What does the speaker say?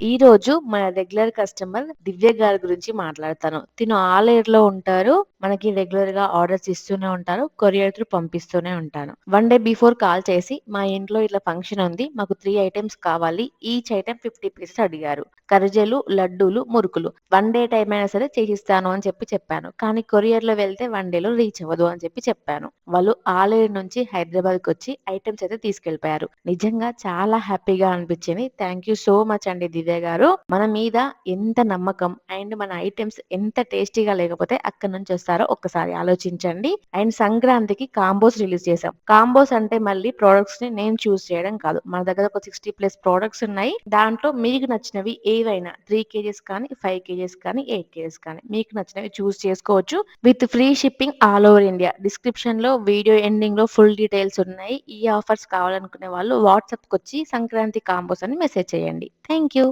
ఈ రోజు మన రెగ్యులర్ కస్టమర్ దివ్య గారి గురించి మాట్లాడతాను. తిను ఆలేరులో ఉంటారు. మనకి రెగ్యులర్గా ఆర్డర్స్ ఇస్తూనే ఉంటారు. కొరియర్ త్రూ పంపిస్తూనే ఉంటాను. వన్ డే బిఫోర్ కాల్ చేసి మా ఇంట్లో ఇట్లా ఫంక్షన్ ఉంది. మాకు త్రీ ఐటమ్స్ కావాలి. ఈచ్ ఐటమ్ ఫిఫ్టీ పీసెస్ అడిగారు. కరిజలు లడ్డూలు మురుకులు. వన్ డే టైం అయినా సరే చేసిస్తాను అని చెప్పి చెప్పాను. కానీ కొరియర్లో వెళ్తే వన్ డే లో రీచ్ అవ్వదు అని చెప్పి చెప్పాను. వాళ్ళు ఆలేరు నుంచి హైదరాబాద్కి వచ్చి ఐటమ్స్ అయితే తీసుకెళ్ళిపోయారు నిజంగా చాలా హ్యాపీగా అనిపించింది. థ్యాంక్ యూ సో మచ్ అండి దివ్య గారు మన మీద ఎంత నమ్మకం అండ్ మన ఐటమ్స్ ఎంత టేస్టీగా లేకపోతే అక్కడ నుంచి వస్తారో ఒక్కసారి ఆలోచించండి. అండ్ సంక్రాంతికి కాంబోస్ రిలీజ్ చేసాం కాంబోస్ అంటే మళ్ళీ ప్రోడక్ట్స్ని నేను చూస్ చేయడం కాదు. మన దగ్గర ఒక సిక్స్టీ ప్లస్ ప్రొడక్ట్స్ ఉన్నాయి. దాంట్లో మీకు నచ్చినవి ఏవైనా త్రీ కేజెస్ కానీ ఫైవ్ కేజెస్ కానీ ఎయిట్ కేజెస్ కానీ మీకు నచ్చినవి చూస్ చేసుకోవచ్చు. With free shipping all over India డిస్క్రిప్షన్లో వీడియో ఎండింగ్లో ఫుల్ డీటెయిల్స్ ఉన్నాయి. ఈ ఆఫర్స్ కావాలనుకునే వాళ్ళు వాట్సాప్కి వచ్చి సంక్రాంతి కాంబోస్ అని మెసేజ్ చేయండి. Thank you